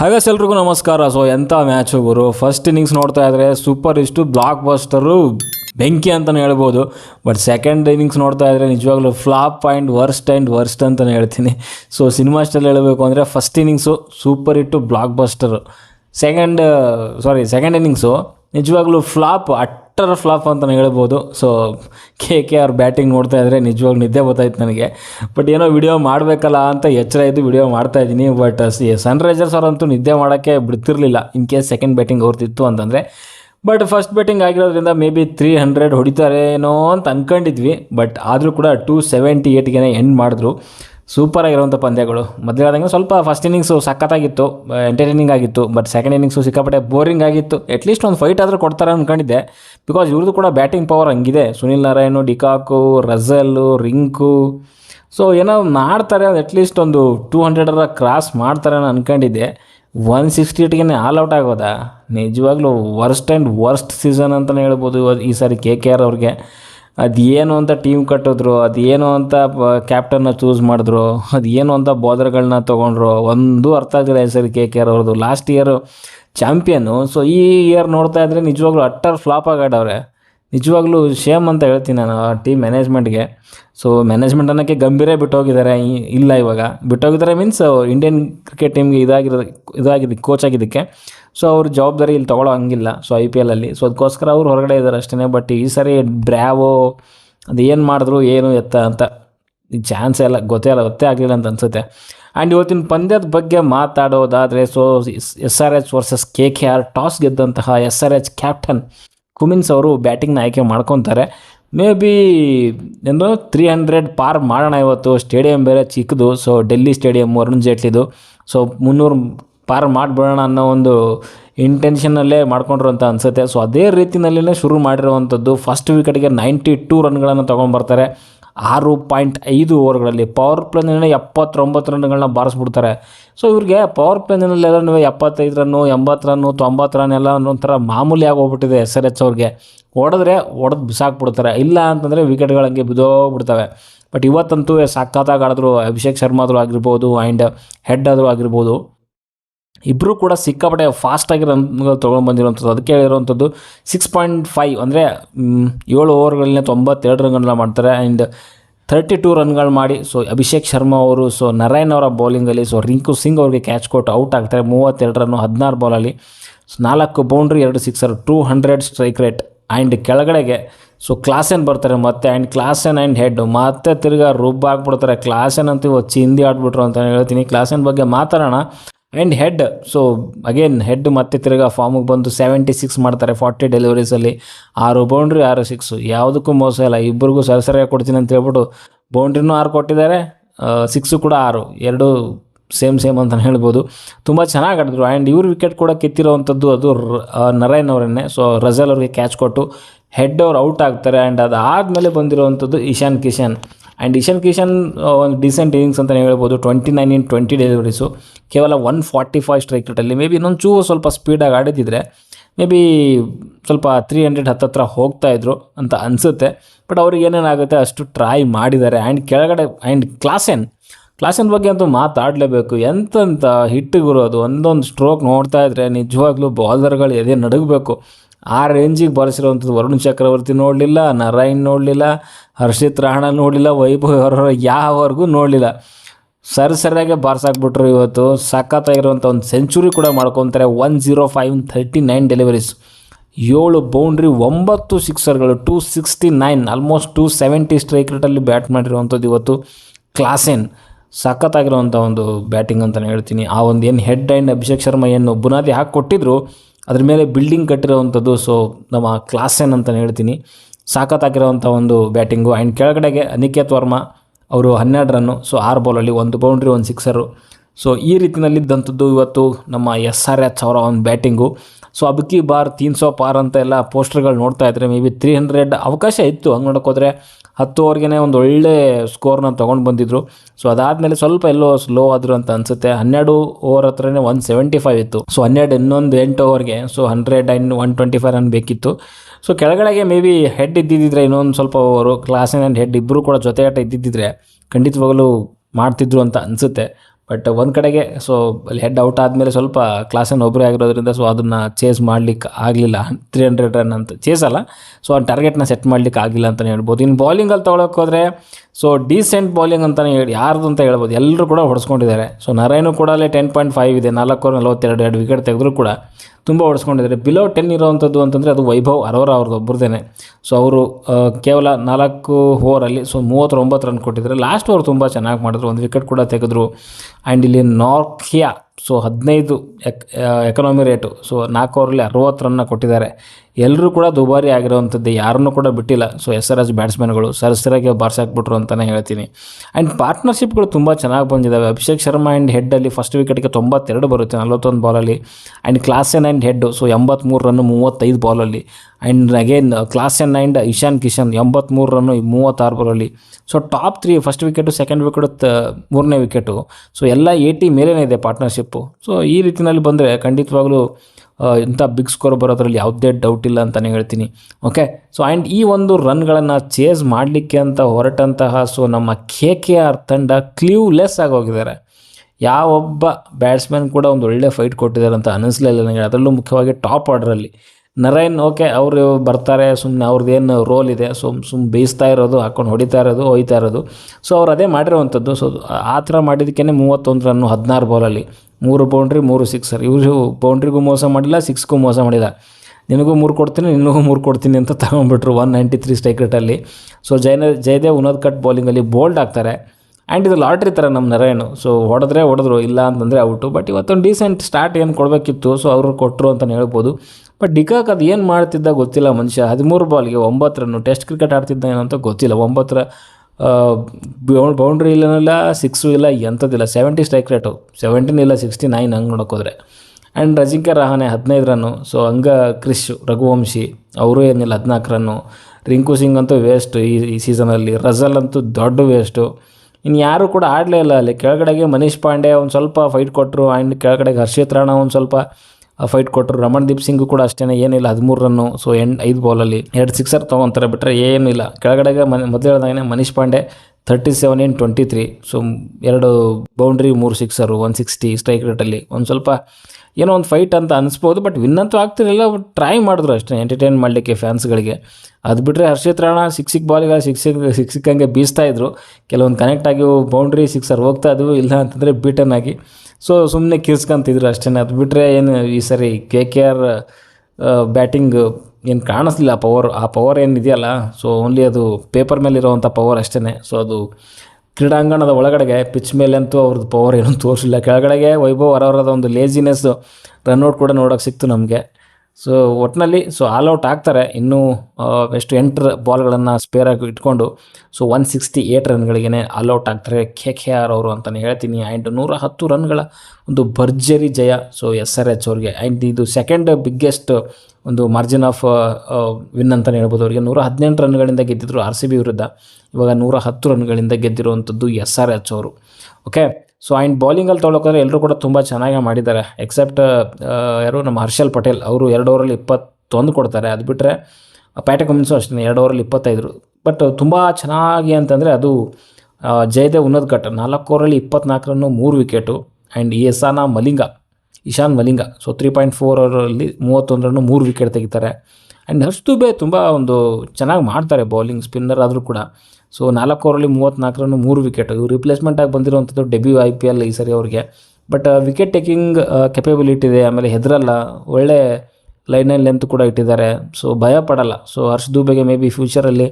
ಹಾಗಾಸ್ ಎಲ್ರಿಗೂ ನಮಸ್ಕಾರ. ಸೊ ಎಂಥ ಮ್ಯಾಚ್ ಗುರು? ಫಸ್ಟ್ ಇನ್ನಿಂಗ್ಸ್ ನೋಡ್ತಾ ಇದ್ರೆ ಸೂಪರ್ ಇಷ್ಟು ಬ್ಲಾಕ್ ಬಸ್ಟರು ಬೆಂಕಿ ಅಂತಲೇ ಹೇಳ್ಬೋದು. ಬಟ್ ಸೆಕೆಂಡ್ ಇನ್ನಿಂಗ್ಸ್ ನೋಡ್ತಾ ಇದ್ರೆ ನಿಜವಾಗ್ಲೂ flop and worst and worst ಅಂತಲೇ ಹೇಳ್ತೀನಿ. ಸೊ ಸಿನಿಮಾ ಸ್ಟೈಲ್ ಹೇಳಬೇಕು ಅಂದರೆ ಫಸ್ಟ್ ಇನ್ನಿಂಗ್ಸು ಸೂಪರ್ ಇಟ್ಟು blockbuster second sorry second innings ನಿಜವಾಗ್ಲೂ ಫ್ಲಾಪ್ ಅಟ್ಟರ್ ಫ್ಲಾಪ್ ಅಂತಲೇ ಹೇಳ್ಬೋದು. So K K R batting ನೋಡ್ತಾ ಇದ್ರೆ ನಿಜವಾಗ್ಲೂ ನಿದ್ದೆ ಗೊತ್ತಾಯ್ತು ನನಗೆ. ಬಟ್ ಏನೋ ವಿಡಿಯೋ ಮಾಡಬೇಕಲ್ಲ ಅಂತ ಎಚ್ಚರ ಇದ್ದು ವಿಡಿಯೋ ಮಾಡ್ತಾ ಇದ್ದೀನಿ. ಬಟ್ ಸನ್ರೈಸರ್ಸ್ ಅವರಂತೂ ನಿದ್ದೆ ಮಾಡೋಕ್ಕೆ ಬಿಡ್ತಿರಲಿಲ್ಲ. ಇನ್ ಕೇಸ್ ಸೆಕೆಂಡ್ ಬ್ಯಾಟಿಂಗ್ ಅವ್ರದ್ದಿತ್ತು ಅಂತಂದರೆ. ಬಟ್ ಫಸ್ಟ್ ಬ್ಯಾಟಿಂಗ್ ಆಗಿರೋದ್ರಿಂದ ಮೇ ಬಿ ತ್ರೀ ಹಂಡ್ರೆಡ್ ಹೊಡಿತಾರೇನೋ ಅಂತ ಅಂದ್ಕೊಂಡಿದ್ವಿ ಬಟ್ ಆದರೂ ಕೂಡ ಟೂ ಸೆವೆಂಟಿ ಏಯ್ಟ್ಗೆ ಎಂಡ್ ಮಾಡಿದ್ರು. ಸೂಪರ್ ಆಗಿರುವಂಥ ಪಂದ್ಯಗಳು. ಮೊದಲಾದಂಗೆ ಸ್ವಲ್ಪ ಫಸ್ಟ್ ಇನ್ನಿಂಗ್ಸು ಸಖತ್ತಾಗಿತ್ತು ಎಂಟರ್ಟೈನಿಂಗ್ ಆಗಿತ್ತು ಬಟ್ ಸೆಕೆಂಡ್ ಇನ್ನಿಂಗ್ಸು ಸಿಕ್ಕಾಪಟ್ಟೆ ಬೋರಿಂಗ್ ಆಗಿತ್ತು. ಅಟ್ಲೀಸ್ಟ್ ಒಂದು ಫೈಟ್ ಆದರೂ ಕೊಡ್ತಾರೆ ಅಂದ್ಕೊಂಡಿದ್ದೆ ಬಿಕಾಸ್ ಇವ್ರದ್ದು ಕೂಡ ಬ್ಯಾಟಿಂಗ್ ಪವರ್ ಹಂಗಿದೆ. Sunil Narine, de Kock Russell Rinku. So ಏನೋ ಮಾಡ್ತಾರೆ ಅಟ್ಲೀಸ್ಟ್ ಒಂದು ಟೂ ಹಂಡ್ರೆಡರ ಕ್ರಾಸ್ ಮಾಡ್ತಾರೆ ಅನ್ನೋ ಅಂದ್ಕೊಂಡಿದ್ದೆ ಒನ್ ಸಿಕ್ಸ್ಟಿ ಏಟ್ಗೆ ಆಲ್ ಔಟ್ ಆಗೋದಾ? ನಿಜವಾಗ್ಲೂ ವರ್ಸ್ಟ್ ಆ್ಯಂಡ್ ವರ್ಸ್ಟ್ ಸೀಸನ್ ಅಂತಲೇ ಹೇಳ್ಬೋದು ಈ ಸಾರಿ ಕೆ ಕೆ ಆರ್ ಅವ್ರಿಗೆ. ಅದೇನು ಅಂತ ಟೀಮ್ ಕಟ್ಟಿದ್ರು ಅದು ಏನು ಅಂತ ಕ್ಯಾಪ್ಟನ್ನ ಚೂಸ್ ಮಾಡಿದ್ರು ಅದು ಏನು ಅಂತ ಬೋದರ್ಗಳನ್ನ ತೊಗೊಂಡ್ರು, ಒಂದು ಅರ್ಥ ಆಗಿಲ್ಲ ಹೆಸರು ಸರಿ ಕೆ ಕೆ ಆರ್ ಅವ್ರದ್ದು. ಲಾಸ್ಟ್ ಇಯರು ಚಾಂಪಿಯನ್ನು ಸೊ ಈ ಇಯರ್ ನೋಡ್ತಾ ಇದ್ರೆ ನಿಜವಾಗ್ಲೂ ಅಟ್ಟರ್ ಫ್ಲಾಪ್ ಆಗಾಡವ್ರೆ ನಿಜವಾಗ್ಲೂ ಶೇಮ್ ಅಂತ ಹೇಳ್ತೀನಿ ನಾನು ಆ ಟೀಮ್ ಮ್ಯಾನೇಜ್ಮೆಂಟ್ಗೆ ಸೊ ಮ್ಯಾನೇಜ್ಮೆಂಟ್ ಅನ್ನೋಕ್ಕೆ ಗಂಭೀರ ಬಿಟ್ಟೋಗಿದ್ದಾರೆ ಇಲ್ಲ ಇವಾಗ. ಬಿಟ್ಟೋಗಿದ್ದಾರೆ ಮೀನ್ಸ್ ಇಂಡಿಯನ್ ಕ್ರಿಕೆಟ್ ಟೀಮ್ಗೆ ಇದಾಗಿರೋ ಇದಾಗಿದೆ ಕೋಚ್ ಆಗಿದ್ದಕ್ಕೆ. ಸೊ ಅವ್ರ ಜವಾಬ್ದಾರಿ ಇಲ್ಲಿ ತೊಗೊಳ್ಳೋ ಹಂಗಿಲ್ಲ. ಸೊ ಐ ಪಿ ಎಲಲ್ಲಿ ಸೊ ಅದಕ್ಕೋಸ್ಕರ ಅವ್ರು ಹೊರಗಡೆ ಇದ್ದಾರೆ ಅಷ್ಟೇ ಬಟ್ ಈ ಸರಿ ಬ್ರ್ಯಾವೋ ಅದು ಏನು ಮಾಡಿದ್ರು, ಏನು ಎತ್ತ ಅಂತ ಚಾನ್ಸ್ ಎಲ್ಲ ಗೊತ್ತೇ ಇಲ್ಲ, ಗೊತ್ತೇ ಆಗಲಿಲ್ಲ ಅಂತ ಅನಿಸುತ್ತೆ. ಆ್ಯಂಡ್ ಇವತ್ತಿನ ಪಂದ್ಯದ ಬಗ್ಗೆ ಮಾತಾಡೋದಾದರೆ so S R H versus K K R toss ಗೆದ್ದಂತಹ S R H captain Cummins ಅವರು ಬ್ಯಾಟಿಂಗ್ನ ಆಯ್ಕೆ ಮಾಡ್ಕೊತಾರೆ. ಮೇ ಬಿ ಏನು ತ್ರೀ ಹಂಡ್ರೆಡ್ ಪಾರ್ ಮಾಡೋಣ ಇವತ್ತು. ಸ್ಟೇಡಿಯಂ ಬೇರೆ ಚಿಕ್ಕದು ಸೊ ಡೆಲ್ಲಿ ಸ್ಟೇಡಿಯಮ್ ಅರುಣ್ ಜೇಟ್ಲಿದು ಸೊ ಮುನ್ನೂರು ಪಾರ್ ಮಾಡಿಬಿಡೋಣ ಅನ್ನೋ ಒಂದು ಇಂಟೆನ್ಷನಲ್ಲೇ ಮಾಡ್ಕೊಂಡ್ರು ಅಂತ ಅನಿಸುತ್ತೆ. ಸೊ ಅದೇ ರೀತಿಯಲ್ಲೇ ಶುರು ಮಾಡಿರುವಂಥದ್ದು. ಫಸ್ಟ್ ವಿಕೆಟ್ಗೆ ನೈಂಟಿ ಟೂ ರನ್ಗಳನ್ನು ತೊಗೊಂಡ್ಬರ್ತಾರೆ. ಆರು ಪಾಯಿಂಟ್ ಐದು ಓವರ್ಗಳಲ್ಲಿ ಪವರ್ ಪ್ಲೇನಲ್ಲಿ ಎಪ್ಪತ್ತೊಂಬತ್ತು ರನ್ಗಳನ್ನ ಬಾರಿಸ್ಬಿಡ್ತಾರೆ. ಸೊ ಇವ್ರಿಗೆ ಪವರ್ ಪ್ಲೇನಲ್ಲೆಲ್ಲ ಎಪ್ಪತ್ತೈದು ರನ್ನು, ಎಂಬತ್ತು ರನ್ನು, ತೊಂಬತ್ತು ರನ್ ಎಲ್ಲ ಒಂಥರ ಮಾಮೂಲಿ ಆಗೋಗ್ಬಿಟ್ಟಿದೆ ಎಸ್ ಆರ್ ಎಚ್ ಅವ್ರಿಗೆ. ಹೊಡೆದ್ರೆ ಹೊಡೆದು ಬಿಸಾಕ್ಬಿಡ್ತಾರೆ. ಇಲ್ಲ ಅಂತಂದರೆ ವಿಕೆಟ್ಗಳು ಹಂಗೆ ಬಿದ್ದೋಗ್ಬಿಡ್ತವೆ ಬಟ್ ಇವತ್ತಂತೂ ಸಖತ್ತಾಗಿ ಆಡಿದ್ರು. ಅಭಿಷೇಕ್ ಶರ್ಮಾದರೂ ಆಗಿರ್ಬೋದು ಆ್ಯಂಡ್ ಹೆಡ್ ಆದರೂ ಆಗಿರ್ಬೋದು. ಇಬ್ಬರು ಕೂಡ ಸಿಕ್ಕಾಪಟ್ಟೆ ಫಾಸ್ಟಾಗಿ ರನ್ಗಳು ತೊಗೊಂಡು ಬಂದಿರುವಂಥದ್ದು. ಅದಕ್ಕೆ ಹೇಳಿರುವಂಥದ್ದು ಸಿಕ್ಸ್ ಪಾಯಿಂಟ್ ಫೈವ್ ಅಂದರೆ ಏಳು ಓವರ್ಗಳನ್ನ ತೊಂಬತ್ತೆರಡು ರನ್ಗಳನ್ನ ಮಾಡ್ತಾರೆ. ಆ್ಯಂಡ್ ಥರ್ಟಿ ಟೂ ರನ್ಗಳು ಮಾಡಿ ಸೊ ಅಭಿಷೇಕ್ ಶರ್ಮಾ ಅವರು ಸೊ ನಾರಾಯಣ್ ಅವರ ಬೌಲಿಂಗಲ್ಲಿ ಸೊ ರಿಂಕು ಸಿಂಗ್ ಅವ್ರಿಗೆ ಕ್ಯಾಚ್ ಕೊಟ್ಟು ಔಟ್ ಆಗ್ತಾರೆ ಮೂವತ್ತೆರಡು ರನ್ನು ಹದಿನಾರು ಬಾಲಲ್ಲಿ ಸೊ ನಾಲ್ಕು ಬೌಂಡ್ರಿ ಎರಡು sixer two hundred strike rate and ಕೆಳಗಡೆಗೆ ಸೊ ಕ್ಲಾಸೆನ್ ಬರ್ತಾರೆ ಮತ್ತೆ. ಆ್ಯಂಡ್ ಕ್ಲಾಸೆನ್ ಆ್ಯಂಡ್ ಹೆಡ್ ಮತ್ತೆ ತಿರ್ಗಾ ರುಬ್ಬ ಹಾಕ್ಬಿಡ್ತಾರೆ ಕ್ಲಾಸೆನ್ ಅಂತೂ ಇವತ್ತು ಹಿಂದಿ ಆಡ್ಬಿಟ್ರು ಅಂತ ಹೇಳ್ತೀನಿ. ಕ್ಲಾಸೆನ್ ಬಗ್ಗೆ ಮಾತಾಡೋಣ. And Head so again Head ಮತ್ತೆ ತಿರ್ಗಾ ಫಾರ್ಮಿಗೆ ಬಂದು ಸೆವೆಂಟಿ ಸಿಕ್ಸ್ ಮಾಡ್ತಾರೆ ಫಾರ್ಟಿ ಡೆಲಿವರೀಸಲ್ಲಿ ಆರು ಬೌಂಡ್ರಿ ಆರು ಸಿಕ್ಸು ಯಾವುದಕ್ಕೂ ಮೋಸ ಇಲ್ಲ. ಇಬ್ಬರಿಗೂ ಸರಿಸರಿಯಾಗಿ ಕೊಡ್ತೀನಿ ಅಂತ ಹೇಳ್ಬಿಟ್ಟು ಬೌಂಡ್ರಿನೂ ಆರು ಕೊಟ್ಟಿದ್ದಾರೆ ಸಿಕ್ಸು ಕೂಡ ಆರು. ಎರಡು ಸೇಮ್ ಸೇಮ್ ಅಂತಲೇ ಹೇಳ್ಬೋದು. ತುಂಬ ಚೆನ್ನಾಗಿ ಆಡಿದ್ರು. ಆ್ಯಂಡ್ ಇವ್ರ ವಿಕೆಟ್ ಕೂಡ ಕಿತ್ತಿರೋವಂಥದ್ದು ಅದು ನರೈನ್ ಅವರನ್ನೇ ಸೊ ರಜಲ್ ಅವ್ರಿಗೆ ಕ್ಯಾಚ್ ಕೊಟ್ಟು ಹೆಡ್ ಅವ್ರು ಔಟ್ ಆಗ್ತಾರೆ. ಆ್ಯಂಡ್ ಅದಾದಮೇಲೆ ಬಂದಿರೋವಂಥದ್ದು ಇಶಾನ್ ಕಿಶನ್. ಆ್ಯಂಡ್ ಇಶಾನ್ ಕಿಶನ್ ಒಂದು ಡಿಸೆಂಟ್ ಇನ್ನಿಂಗ್ಸ್ ಅಂತಲೇ ಹೇಳ್ಬೋದು twenty nine in twenty deliveries ಕೇವಲ ಒನ್ ಫಾರ್ಟಿ ಫೈವ್ ಸ್ಟ್ರೈಕ್ ರೇಟಲ್ಲಿ ಮೇ ಬಿ ಇನ್ನೊಂದು ಚೂರು ಸ್ವಲ್ಪ ಸ್ಪೀಡಾಗಿ ಆಡಿದ್ದಿದ್ರೆ ಮೇ ಬಿ ಸ್ವಲ್ಪ ತ್ರೀ ಹಂಡ್ರೆಡ್ ಹತ್ತತ್ರ ಹೋಗ್ತಾ ಇದ್ರು ಅಂತ ಅನಿಸುತ್ತೆ. ಬಟ್ ಅವ್ರಿಗೆ ಏನೇನಾಗುತ್ತೆ, ಅಷ್ಟು ಟ್ರೈ ಮಾಡಿದ್ದಾರೆ. ಆ್ಯಂಡ್ ಕೆಳಗಡೆ ಆ್ಯಂಡ್ ಕ್ಲಾಸೆನ್ ಕ್ಲಾಸೆನ್ ಬಗ್ಗೆ ಅಂತೂ ಮಾತಾಡಲೇಬೇಕು. ಎಂತೆಂಥ ಹಿಟ್ಟು ಗುರು ಅದು? ಒಂದೊಂದು ಸ್ಟ್ರೋಕ್ ನೋಡ್ತಾ ಇದ್ರೆ ನಿಜವಾಗ್ಲೂ ಬಾಲರ್ಗಳು ಎದೆ ನಡಗಬೇಕು. ಆ ರೇಂಜಿಗೆ ಬಾರಿಸಿರುವಂಥದ್ದು ವರುಣ್ ಚಕ್ರವರ್ತಿ ನೋಡಲಿಲ್ಲ, ನಾರಾಯಣ್ ನೋಡಲಿಲ್ಲ ಹರ್ಷಿತ್ ರಾಣ ನೋಡಲಿಲ್ಲ, ವೈಭವ್ ಯಾವವರೆಗೂ ನೋಡಲಿಲ್ಲ. ಸರಿ ಸರಿಯಾಗಿ ಬಾರ್ಸಾಕ್ಬಿಟ್ರು ಇವತ್ತು. ಸಖತ್ತಾಗಿರುವಂಥ ಒಂದು ಸೆಂಚುರಿ ಕೂಡ ಮಾಡ್ಕೊತಾರೆ. One zero five thirty nine deliveries ಏಳು ಬೌಂಡ್ರಿ ಒಂಬತ್ತು ಸಿಕ್ಸರ್ಗಳು two sixty nine almost two seventy strike ರೇಟಲ್ಲಿ ಬ್ಯಾಟ್ ಮಾಡಿರುವಂಥದ್ದು ಇವತ್ತು. ಕ್ಲಾಸೆನ್ ಸಖತ್ತಾಗಿರುವಂಥ ಒಂದು ಬ್ಯಾಟಿಂಗ್ ಅಂತಲೇ ಹೇಳ್ತೀನಿ. ಆ ಒಂದು ಏನು ಹೆಡ್ ಆ್ಯಂಡ್ ಅಭಿಷೇಕ್ ಶರ್ಮ ಏನು ಬುನಾದಿ ಹಾಕಿ ಕೊಟ್ಟಿದ್ರು ಅದ್ರ ಮೇಲೆ ಬಿಲ್ಡಿಂಗ್ ಕಟ್ಟಿರೋವಂಥದ್ದು. ಸೊ ನಮ್ಮ ಕ್ಲಾಸೇನ್ ಅಂತಲೇ ಹೇಳ್ತೀನಿ. ಸಾಕತ್ತಾಗಿರೋವಂಥ ಒಂದು ಬ್ಯಾಟಿಂಗು. ಆ್ಯಂಡ್ ಕೆಳಗಡೆಗೆ ಅನಿಕೇತ್ ವರ್ಮಾ ಅವರು ಹನ್ನೆರಡು ರನ್ನು, ಸೊ ಆರು ಬಾಲಲ್ಲಿ ಒಂದು ಬೌಂಡ್ರಿ, ಒಂದು ಸಿಕ್ಸರು. ಸೊ ಈ ರೀತಿಯಲ್ಲಿದ್ದಂಥದ್ದು ಇವತ್ತು ನಮ್ಮ ಎಸ್ ಆರ್ ಎಚ್ ಅವರ ಒಂದು ಬ್ಯಾಟಿಂಗು. ಸೊ ಅಬ್ಕಿ ಬಾರ್ ತೀನ್ ಸೋ ಪಾರ್ ಅಂತ ಎಲ್ಲ ಪೋಸ್ಟರ್ಗಳು ನೋಡ್ತಾ ಇದ್ರೆ ಮೇ ಬಿ ತ್ರೀ ಹಂಡ್ರೆಡ್ ಅವಕಾಶ ಇತ್ತು ಹಂಗೆ ನೋಡೋಕ್ಕೋದ್ರೆ. ಹತ್ತು ಓವರ್ಗೆ ಒಂದು ಒಳ್ಳೆ ಸ್ಕೋರ್ನ ತೊಗೊಂಡು ಬಂದಿದ್ರು. ಸೊ ಅದಾದಮೇಲೆ ಸ್ವಲ್ಪ ಎಲ್ಲೋ ಸ್ಲೋ ಆದರು ಅಂತ ಅನಿಸುತ್ತೆ. ಹನ್ನೆರಡು ಓವರ್ ಹತ್ರನೇ ಒನ್ ಸೆವೆಂಟಿ ಫೈವ್ ಇತ್ತು. ಸೊ ಹನ್ನೆರಡು ಇನ್ನೊಂದು ಎಂಟು ಓವರ್ಗೆ, so hundred and one twenty five run ಬೇಕಿತ್ತು. ಸೊ ಕೆಳಗಡೆಗೆ ಮೇ ಬಿ ಹೆಡ್ ಇದ್ದಿದ್ದರೆ ಇನ್ನೊಂದು ಸ್ವಲ್ಪ ಅವರು ಕ್ಲಾಸಿನ ಹೆಡ್ ಇಬ್ಬರು ಕೂಡ ಜೊತೆಯಾಟ ಇದ್ದಿದ್ದರೆ ಖಂಡಿತವಾಗಲೂ ಮಾಡ್ತಿದ್ರು ಅಂತ ಅನಿಸುತ್ತೆ. ಬಟ್ ಒಂದು ಕಡೆಗೆ ಸೊ ಅಲ್ಲಿ ಹೆಡ್ ಔಟ್ ಆದಮೇಲೆ ಸ್ವಲ್ಪ ಕ್ಲಾಸನ್ನು ಒಬ್ಬರೇ ಆಗಿರೋದ್ರಿಂದ ಸೊ ಅದನ್ನು ಚೇಸ್ ಮಾಡ್ಲಿಕ್ಕೆ ಆಗಲಿಲ್ಲ. ತ್ರೀ ಹಂಡ್ರೆಡ್ ರನ್ ಅಂತ ಚೇಸ್ ಅಲ್ಲ. ಸೊ ಆ ಟಾರ್ಗೆಟ್ನ ಸೆಟ್ ಮಾಡ್ಲಿಕ್ಕೆ ಆಗಿಲ್ಲ ಅಂತಲೇ ಹೇಳ್ಬೋದು. ಇನ್ನು ಬೌಲಿಂಗಲ್ಲಿ ತೊಗೊಳಕ್ಕೆ ಹೋದರೆ ಸೊ ಡೀಸೆಂಟ್ ಬೌಲಿಂಗ್ ಅಂತಲೇ ಹೇಳಿ, ಯಾರ್ದು ಅಂತ ಹೇಳ್ಬೋದು. ಎಲ್ಲರೂ ಕೂಡ ಹೊಡೆಸ್ಕೊಂಡಿದ್ದಾರೆ. ಸೊ ನರೇನು ಕೂಡ ಅಲ್ಲಿ ಟೆನ್ ಪಾಯಿಂಟ್ ಫೈವ್ ಇದೆ. ನಾಲ್ಕು ನಲವತ್ತೆರಡು, ಎರಡು ವಿಕೆಟ್ ತೆಗೆದ್ರು ಕೂಡ ತುಂಬ ಹೊಡೆಸ್ಕೊಂಡಿದ್ದಾರೆ. ಬಿಲೋ ಟೆನ್ ಇರೋವಂಥದ್ದು ಅಂತಂದರೆ ಅದು ವೈಭವ್ ಅರೋರ ಅವ್ರದ್ದು ಒಬ್ಬರದೇ ಸೊ ಅವರು ಕೇವಲ ನಾಲ್ಕು ಓವರಲ್ಲಿ ಸೊ ಮೂವತ್ತೊಂಬತ್ತು ರನ್ ಕೊಟ್ಟಿದ್ದಾರೆ. ಲಾಸ್ಟ್ ಓವರ್ ತುಂಬ ಚೆನ್ನಾಗಿ ಮಾಡಿದ್ರು. ಒಂದು ವಿಕೆಟ್ ಕೂಡ ತೆಗೆದ್ರು. ಆ್ಯಂಡ್ ಇಲ್ಲಿ ನಾರ್ಕಿಯಾ ಸೊ ಹದಿನೈದು, ಎಕ್ ಎಕನಾಮಿ ರೇಟು ಸೊ ನಾಲ್ಕು ಓವರಲ್ಲಿ ಅರವತ್ತು ರನ್ನ ಕೊಟ್ಟಿದ್ದಾರೆ. ಎಲ್ಲರೂ ಕೂಡ ದುಬಾರಿ ಆಗಿರುವಂಥದ್ದು ಯಾರನ್ನೂ ಕೂಡ ಬಿಟ್ಟಿಲ್ಲ. ಸೊ ಎಸ್ ಆರ್ ಎಸ್ ಬ್ಯಾಟ್ಸ್ಮನ್ಗಳು ಸರಸರಾಗಿ ಬಾರ್ಸಾಕ್ಬಿಟ್ರು ಅಂತಲೇ ಹೇಳ್ತೀನಿ. ಆ್ಯಂಡ್ ಪಾರ್ಟ್ನರ್ಶಿಪ್ಗಳು ತುಂಬ ಚೆನ್ನಾಗಿ ಬಂದಿದ್ದಾವೆ ಅಭಿಷೇಕ್ ಶರ್ಮಾ ಆ್ಯಂಡ್ ಹೆಡ್ಡಲ್ಲಿ ಫಸ್ಟ್ ವಿಕೆಟ್ಗೆ ತೊಂಬತ್ತೆರಡು ಬರುತ್ತೆ ನಲ್ವತ್ತೊಂದು ಬಾಲಲ್ಲಿ and Klaasen and Head so ಎಂಬತ್ತ್ಮೂರು run ಮೂವತ್ತೈದು ಬಾಲಲ್ಲಿ and again Klaasen and Ishan Kishan ಎಂಬತ್ತ್ಮೂರು run ಮೂವತ್ತಾರು ಬರಲ್ಲಿ so top three first wicket second wicket ಮೂರನೇ ವಿಕೆಟು ಸೊ ಎಲ್ಲ ಏಯ್ಟಿ ಮೇಲೇ ಇದೆ ಪಾರ್ಟ್ನರ್ಶಿಪ್ಪು ಸೊ ಈ ರೀತಿಯಲ್ಲಿ ಬಂದರೆ ಖಂಡಿತವಾಗಲೂ ಇಂಥ ಬಿಗ್ ಸ್ಕೋರ್ ಬರೋದ್ರಲ್ಲಿ ಯಾವುದೇ ಡೌಟ್ ಇಲ್ಲ ಅಂತಲೇ ಹೇಳ್ತೀನಿ. ಓಕೆ ಸೊ ಆ್ಯಂಡ್ ಈ ಒಂದು ರನ್ಗಳನ್ನು ಚೇಸ್ ಮಾಡಲಿಕ್ಕೆ ಅಂತ ಹೊರಟಂತಹ ಸೊ ನಮ್ಮ ಕೆ ಕೆ ಆರ್ ತಂಡ ಕ್ಲೀವ್ಲೆಸ್ ಆಗಿ ಹೋಗಿದ್ದಾರೆ. ಯಾವೊಬ್ಬ ಬ್ಯಾಟ್ಸ್ಮನ್ ಕೂಡ ಒಂದು ಒಳ್ಳೆ ಫೈಟ್ ಕೊಟ್ಟಿದ್ದಾರೆ ಅಂತ ಅನಿಸ್ಲಿಲ್ಲ ನನಗೆ. ಅದರಲ್ಲೂ ಮುಖ್ಯವಾಗಿ ಟಾಪ್ ಆರ್ಡ್ರಲ್ಲಿ ನರೈನ್ ಓಕೆ ಅವರು ಬರ್ತಾರೆ ಸುಮ್ಮನೆ ಅವ್ರದ್ದು ಏನು ರೋಲ್ ಇದೆ, ಸುಮ್ ಸುಮ್ ಬೇಯಿಸ್ತಾ ಇರೋದು, ಹಾಕೊಂಡು ಹೊಡಿತಾ ಇರೋದು ಒಯ್ತಾ ಇರೋದು. ಸೊ ಅವ್ರು ಅದೇ ಮಾಡಿರೋವಂಥದ್ದು. ಸೊ ಆ ಥರ ಮಾಡಿದ್ದಕ್ಕೇ ಮೂವತ್ತೊಂದು ರನ್ನು ಹದಿನಾರು ಬಾಲಲ್ಲಿ ಮೂರು ಬೌಂಡ್ರಿ ಮೂರು ಸಿಕ್ಸರ್ ಇವರು ಬೌಂಡ್ರಿಗೂ ಮೋಸ ಮಾಡಿಲ್ಲ ಸಿಕ್ಸ್ಗೂ ಮೋಸ ಮಾಡಿಲ್ಲ ನಿನಗೂ ಮೂರು ಕೊಡ್ತೀನಿ, ನಿನಗೂ ಮೂರು ಕೊಡ್ತೀನಿ ಅಂತ ತಗೊಂಡ್ಬಿಟ್ರು ಒನ್ ನೈಂಟಿ ತ್ರೀ ಸ್ಟ್ರೈಕ್ ರೇಟಲ್ಲಿ ಸೊ ಜೈನ ಜಯದೇವ್ ಉನದ್ ಕಟ್ ಬೌಲಿಂಗಲ್ಲಿ ಬೋಲ್ಡ್ ಆಗ್ತಾರೆ. ಆ್ಯಂಡ್ ಇದು ಲಾಟ್ರಿ ಥರ ನಮ್ಮ ನರೇನು ಸೊ ಹೊಡೆದ್ರೆ ಹೊಡೆದ್ರು, ಇಲ್ಲ ಅಂತಂದರೆ ಔಟು ಬಟ್ ಇವತ್ತೊಂದು ಡೀಸೆಂಟ್ ಸ್ಟಾರ್ಟ್ ಏನು ಕೊಡಬೇಕಿತ್ತು? ಸೊ ಅವರು ಕೊಟ್ಟರು ಅಂತಲೇ ಹೇಳ್ಬೋದು. ಬಟ್ ಡಿಕಾಕ್ ಅದು ಏನು ಮಾಡ್ತಿದ್ದ ಗೊತ್ತಿಲ್ಲ ಮನುಷ್ಯ. ಹದಿಮೂರು ಬಾಲ್ಗೆ ಒಂಬತ್ತು ರನ್ನು ಟೆಸ್ಟ್ ಕ್ರಿಕೆಟ್ ಆಡ್ತಿದ್ದ ಏನೋ ಅಂತ ಗೊತ್ತಿಲ್ಲ. ಒಂಬತ್ತರ ಬೌಂಡ್ರಿ ಇಲ್ಲನಲ್ಲ ಸಿಕ್ಸು ಇಲ್ಲ, ಎಂಥದ್ದಿಲ್ಲ ಸೆವೆಂಟಿ ಸ್ಟ್ರೈಕ್ ರೇಟು ಸೆವೆಂಟೀನ್ ಇಲ್ಲ ಸಿಕ್ಸ್ಟಿ ನೈನ್ ಹಂಗೆ ನೋಡೋಕೋದ್ರೆ. ಆ್ಯಂಡ್ ರಜಿಂಕ ರಹಾನೆ ಹದಿನೈದು ರನ್ನು ಸೊ ಹಂಗ ಕ್ರಿಶ್ ರಘುವಂಶಿ, ಅವರು ಏನಿಲ್ಲ ಹದಿನಾಲ್ಕು ರನ್ನು ರಿಂಕು ಸಿಂಗ್ ಅಂತೂ ವೇಸ್ಟು ಈ ಈ ಸೀಸನಲ್ಲಿ ರಜಲ್ ಅಂತೂ ದೊಡ್ಡ ವೇಸ್ಟು ಇನ್ನು ಯಾರೂ ಕೂಡ ಆಡಲೇ ಇಲ್ಲ ಅಲ್ಲಿ. ಕೆಳಗಡೆಗೆ ಮನೀಶ್ ಪಾಂಡೆ ಒಂದು ಸ್ವಲ್ಪ ಫೈಟ್ ಕೊಟ್ಟರು ಆ್ಯಂಡ್ ಕೆಳಗಡೆಗೆ ಹರ್ಷಿತ್ ರಾಣ ಒಂದು ಸ್ವಲ್ಪ ಫೈಟ್ ಕೊಟ್ಟರು ರಮಣ್ದೀಪ್ ಸಿಂಗ್ ಕೂಡ ಅಷ್ಟೇ ಏನಿಲ್ಲ, ಹದಿಮೂರು ರನ್ನು ಸೊ ಎಂಡ್ ಐದು ಬಾಲಲ್ಲಿ ಎರಡು ಸಿಕ್ಸರ್ ತೊಗೊತಾರೆ ಬಿಟ್ಟರೆ ಏನೂ ಇಲ್ಲ. ಕೆಳಗಡೆಗೆ ಮನೆ ಮೊದಲು ಹೇಳ್ದಾಗೆ Manish Pandey thirty seven in twenty three so ಎರಡು ಬೌಂಡ್ರಿ ಮೂರು ಸಿಕ್ಸರು ಒನ್ ಸಿಕ್ಸ್ಟಿ ಸ್ಟ್ರೈಕ್ ರೇಟಲ್ಲಿ ಒಂದು ಸ್ವಲ್ಪ ಏನೋ ಒಂದು ಫೈಟ್ ಅಂತ ಅನಿಸ್ಬೋದು ಬಟ್ ವಿನ್ ಅಂತೂ ಆಗ್ತಿರಲಿಲ್ಲ ಟ್ರೈ ಮಾಡಿದ್ರು ಅಷ್ಟೇ ಎಂಟರ್ಟೈನ್ ಮಾಡಲಿಕ್ಕೆ ಫ್ಯಾನ್ಸ್ಗಳಿಗೆ ಅದು ಬಿಟ್ಟರೆ ಹರ್ಷಿತ್ ರಾಣ ಸಿಕ್ಸ್ ಸಿಕ್ ಬಾಲಿಗೆ ಸಿಕ್ಸ್ ಸಿಕ್ ಸಿಕ್ಕಂಗೆ ಬೀಸ್ತಾ ಇದ್ರು. ಕೆಲವೊಂದು ಕನೆಕ್ಟ್ ಆಗಿ ಬೌಂಡ್ರಿ ಸಿಕ್ಸರ್ ಹೋಗ್ತಾ ಇದ್ವು, ಇಲ್ಲ ಅಂತಂದರೆ ಬೀಟನ್ ಆಗಿ. ಸೊ ಸುಮ್ಮನೆ ಕಿರ್ಸ್ಕೊಂತಿದ್ರು ಅಷ್ಟೇ ಅದು ಬಿಟ್ಟರೆ ಏನು ಈ ಸರಿ ಕೆ ಕೆ ಆರ್ ಬ್ಯಾಟಿಂಗ್ ಏನು ಕಾಣಿಸ್ಲಿಲ್ಲ. ಆ ಪವರ್ ಆ ಪವರ್ ಏನಿದೆಯಲ್ಲ ಸೊ ಓನ್ಲಿ ಅದು ಪೇಪರ್ ಮೇಲೆ ಇರೋವಂಥ ಪವರ್ ಅಷ್ಟೇ ಸೊ ಅದು ಕ್ರೀಡಾಂಗಣದ ಒಳಗಡೆಗೆ ಪಿಚ್ ಮೇಲೆ ಅಂತೂ ಅವ್ರದ್ದು ಪವರ್ ಏನೂ ತೋರಿಸಿಲ್ಲ ಕೆಳಗಡೆಗೆ ವೈಭವ್ ಅವರವರದ ಒಂದು ಲೇಜಿನೆಸ್ ರನ್ಔಟ್ ಕೂಡ ನೋಡೋಕೆ ಸಿಕ್ತು ನಮಗೆ. ಸೊ ಒಟ್ಟಿನಲ್ಲಿ ಸೊ ಆಲ್ ಔಟ್ ಆಗ್ತಾರೆ. ಇನ್ನೂ ಎಷ್ಟು ಎಂಟು ಬಾಲ್ಗಳನ್ನು ಆಗಿ ಇಟ್ಕೊಂಡು ಸೊ ಒನ್ ಸಿಕ್ಸ್ಟಿ ಏಟ್ ರನ್ಗಳಿಗೇ ಆಲ್ ಔಟ್ ಆಗ್ತಾರೆ. ಕೆ ಕೆ ಆರ್ ಅವರು ಅಂತಲೇ ಹೇಳ್ತೀನಿ. ಆ್ಯಂಡ್ ನೂರ ಹತ್ತು ರನ್ಗಳ ಒಂದು ಭರ್ಜರಿ ಜಯ. ಸೊ ಎಸ್ ಆರ್ ಎಚ್ ಅವ್ರಿಗೆ. ಆ್ಯಂಡ್ ಇದು ಸೆಕೆಂಡ್ ಬಿಗ್ಗೆಸ್ಟ್ ಒಂದು ಮಾರ್ಜಿನ್ ಆಫ್ ವಿನ್ ಅಂತಲೇ ಹೇಳ್ಬೋದು ಅವರಿಗೆ. ನೂರ ಹದಿನೆಂಟು ರನ್ಗಳಿಂದ ಗೆದ್ದಿದ್ರು ಆರ್ ಸಿ ಬಿ ವಿರುದ್ಧ. ಇವಾಗ ನೂರ ಹತ್ತು ರನ್ಗಳಿಂದ ಗೆದ್ದಿರುವಂಥದ್ದು ಎಸ್ ಆರ್ ಎಚ್ ಅವರು. ಓಕೆ ಸೊ ಆ್ಯಂಡ್ ಬೌಲಿಂಗಲ್ಲಿ ತೊಗೊಳಕೋದ್ರೆ ಎಲ್ಲರೂ ಕೂಡ ತುಂಬ ಚೆನ್ನಾಗಿ ಮಾಡಿದ್ದಾರೆ. ಎಕ್ಸೆಪ್ಟ್ ಯಾರು ನಮ್ಮ ಹರ್ಷಲ್ ಪಟೇಲ್ ಅವರು ಎರಡು ಓವರಲ್ಲಿ ಇಪ್ಪತ್ತೊಂದು ಕೊಡ್ತಾರೆ. ಅದು ಬಿಟ್ಟರೆ ಪ್ಯಾಟೆ ಕಮಿನ್ಸು ಅಷ್ಟೇ ಎರಡು ಓವರಲ್ಲಿ ಇಪ್ಪತ್ತೈದು. ಬಟ್ ತುಂಬ ಚೆನ್ನಾಗಿ ಅಂತಂದರೆ ಅದು ಜಯದೇವ್ ಉನ್ನದ್ ಕಟ್. ನಾಲ್ಕು ಓವರಲ್ಲಿ ಇಪ್ಪತ್ನಾಲ್ಕು ರನ್ನು ಮೂರು wicket and Eshan Malinga, Ishan Malinga. So three point four ಅವರಲ್ಲಿ ಮೂವತ್ತೊಂದರನ್ನು ಮೂರು ವಿಕೆಟ್ ತೆಗಿತಾರೆ. ಆ್ಯಂಡ್ ಹರ್ಷ್ ದುಬೆ ತುಂಬ ಒಂದು ಚೆನ್ನಾಗಿ ಮಾಡ್ತಾರೆ ಬೌಲಿಂಗ್ ಸ್ಪಿನ್ನರ್ ಆದರೂ ಕೂಡ. ಸೊ ನಾಲ್ಕು ಓವರಲ್ಲಿ ಮೂವತ್ತ್ನಾಲ್ಕು ರನ್ನು ಮೂರು ವಿಕೆಟ್ ಇವು ರಿಪ್ಲೇಸ್ಮೆಂಟ್ ಆಗಿ ಬಂದಿರುವಂಥದ್ದು ಡೆಬ್ಯೂ ಐ ಪಿ ಎಲ್ ಈ ಸರಿ ಅವ್ರಿಗೆ. ಬಟ್ ವಿಕೆಟ್ ಟೇಕಿಂಗ್ ಕೆಪಬಿಲಿಟಿ ಇದೆ. ಆಮೇಲೆ ಹೆದರಲ್ಲ. ಒಳ್ಳೆ ಲೈನ್ ಆ್ಯಂಡ್ ಲೆಂತ್ ಕೂಡ ಇಟ್ಟಿದ್ದಾರೆ. ಸೊ ಭಯ ಪಡಲ್ಲ. ಸೊ ಹರ್ಷ್ ದುಬೆಗೆ ಮೇ ಬಿ ಫ್ಯೂಚರಲ್ಲಿ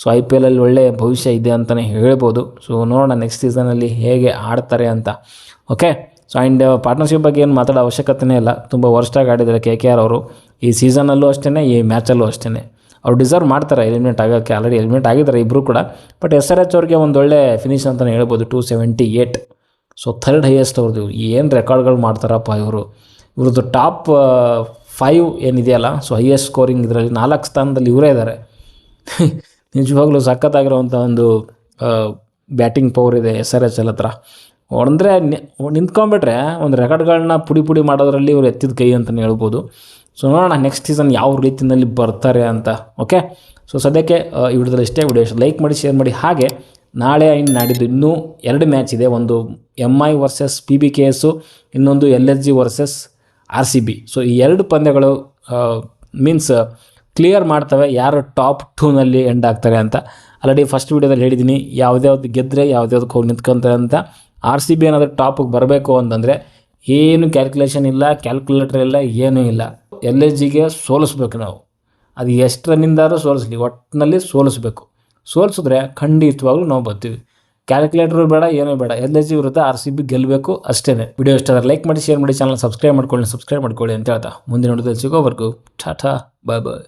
ಸೊ ಐ ಪಿ ಎಲಲ್ಲಿ ಒಳ್ಳೆ ಭವಿಷ್ಯ ಇದೆ ಅಂತಲೇ ಹೇಳ್ಬೋದು. ಸೊ ನೋಡೋಣ ನೆಕ್ಸ್ಟ್ ಸೀಸನಲ್ಲಿ ಹೇಗೆ ಆಡ್ತಾರೆ ಅಂತ. ಓಕೆ ಸೊ ಆ್ಯಂಡ್ ಪಾರ್ಟ್ನರ್ಶಿಪ್ ಬಗ್ಗೆ ಏನು ಮಾತಾಡೋ ಅವಶ್ಯಕತೆನೇ ಇಲ್ಲ. ತುಂಬ ವರ್ಸ್ಟಾಗಿ ಆಡಿದ್ದಾರೆ ಕೆ ಕೆ ಆರ್ ಅವರು. ಈ ಸೀಸನಲ್ಲೂ ಅಷ್ಟೇ ಈ ಮ್ಯಾಚಲ್ಲೂ ಅಷ್ಟೇ ಅವ್ರು ಡಿಸರ್ವ್ ಮಾಡ್ತಾರೆ ಎಲಿಮಿನೇಟ್ ಆಗೋಕ್ಕೆ ಆಲ್ರೆಡಿ ಎಲಿಮಿನೇಟ್ ಆಗಿದ್ದಾರೆ ಇಬ್ಬರು ಕೂಡ. ಬಟ್ ಎಸ್ ಆರ್ ಎಚ್ ಅವ್ರಿಗೆ ಒಂದು ಒಳ್ಳೆ ಫಿನಿಶ್ ಅಂತಲೇ ಹೇಳ್ಬೋದು two seventy eight so third highest ಅವ್ರದ್ದು. ಏನು ರೆಕಾರ್ಡ್ಗಳು ಮಾಡ್ತಾರಪ್ಪ ಇವರು. ಇವ್ರದ್ದು ಟಾಪ್ ಫೈವ್ ಏನಿದೆಯಲ್ಲ ಸೊ ಹೈಯೆಸ್ಟ್ ಸ್ಕೋರಿಂಗ್ ಇದರಲ್ಲಿ ನಾಲ್ಕು ಸ್ಥಾನದಲ್ಲಿ ಇವರೇ ಇದ್ದಾರೆ ನಿಜವಾಗ್ಲೂ ಸಖತ್ತಾಗಿರೋವಂಥ ಒಂದು ಬ್ಯಾಟಿಂಗ್ ಪವರ್ ಇದೆ ಎಸ್ ಆರ್ ಎಚ್ ಎಲ್ ಹತ್ರ. ಅಂದರೆ ನಿಂತ್ಕೊಂಡ್ಬಿಟ್ರೆ ಒಂದು ರೆಕಾರ್ಡ್ಗಳನ್ನ ಪುಡಿ ಪುಡಿ ಮಾಡೋದ್ರಲ್ಲಿ ಇವರು ಎತ್ತಿದ ಕೈ ಅಂತಲೇ ಹೇಳ್ಬೋದು. ಸೊ ನೋಡೋಣ ನೆಕ್ಸ್ಟ್ ಸೀಸನ್ ಯಾವ ರೀತಿಯಲ್ಲಿ ಬರ್ತಾರೆ ಅಂತ ಓಕೆ ಸೊ ಸದ್ಯಕ್ಕೆ ಈ ವಿಡಿಯೋದಲ್ಲಿ ಇಷ್ಟೇ ವಿಡಿಯೋ ಲೈಕ್ ಮಾಡಿ ಶೇರ್ ಮಾಡಿ. ಹಾಗೆ, ನಾಳೆ ಇನ್ನು ನಾಡಿದ್ದು ಇನ್ನೂ ಎರಡು ಮ್ಯಾಚ್ ಇದೆ. ಒಂದು M I versus P B K S ಇನ್ನೊಂದು L S G versus R C B so ಈ ಎರಡು ಪಂದ್ಯಗಳು ಮೀನ್ಸ್ ಕ್ಲಿಯರ್ ಮಾಡ್ತವೆ ಯಾರು ಟಾಪ್ ಟೂನಲ್ಲಿ ಎಂಡ್ ಆಗ್ತಾರೆ ಅಂತ. ಆಲ್ರೆಡಿ ಫಸ್ಟ್ ವೀಡಿಯೋದಲ್ಲಿ ಹೇಳಿದ್ದೀನಿ, ಯಾವುದ್ಯಾವ್ದು ಗೆದ್ದರೆ ಯಾವುದ್ಯಾವ್ದಕ್ಕೆ ಹೋಗಿ ನಿಂತ್ಕೊಂತಾರೆ ಅಂತ. ಆರ್ ಸಿ ಬಿ ಏನಾದರೂ ಟಾಪಿಗೆ ಬರಬೇಕು ಅಂತಂದರೆ, ಏನು ಕ್ಯಾಲ್ಕುಲೇಷನ್ ಇಲ್ಲ ಕ್ಯಾಲ್ಕುಲೇಟರ್ ಇಲ್ಲ, ಏನೂ ಇಲ್ಲ. ಎಲ್ ಎಸ್ ಜಿಗೆ ಸೋಲಿಸ್ಬೇಕು ನಾವು. ಅದು ಎಷ್ಟು ರನ್ನಿಂದಾದ್ರೂ ಸೋಲಿಸ್ಲಿ ಒಟ್ಟಿನಲ್ಲಿ ಸೋಲಿಸ್ಬೇಕು. ಸೋಲಿಸಿದ್ರೆ ಖಂಡಿತವಾಗ್ಲೂ ನಾವು ಬರ್ತೀವಿ. ಕ್ಯಾಲ್ಕುಲೇಟರ್ ಬೇಡ, ಏನೂ ಬೇಡ. ಎಲ್ ಎಸ್ ಜಿ ವಿರುದ್ಧ ಆರ್ ಸಿ ಬಿ ಗೆಲ್ಲಬೇಕು ಅಷ್ಟೇ ವಿಡಿಯೋ ಇಷ್ಟ ಲೈಕ್ ಮಾಡಿ, ಶೇರ್ ಮಾಡಿ ಚಾನಲ್ ಸಬ್ಸ್ಕ್ರೈಬ್ ಮಾಡ್ಕೊಳ್ಳಿ ಸಬ್ಸ್ಕ್ರೈಬ್ ಮಾಡ್ಕೊಳ್ಳಿ ಅಂತ ಹೇಳ್ತಾ ಮುಂದಿನ ನೋಡಿದ್ರೆ ಸಿಗೋವರೆಗೂ ಟಾಟಾ ಬಾಯ್ ಬಾಯ್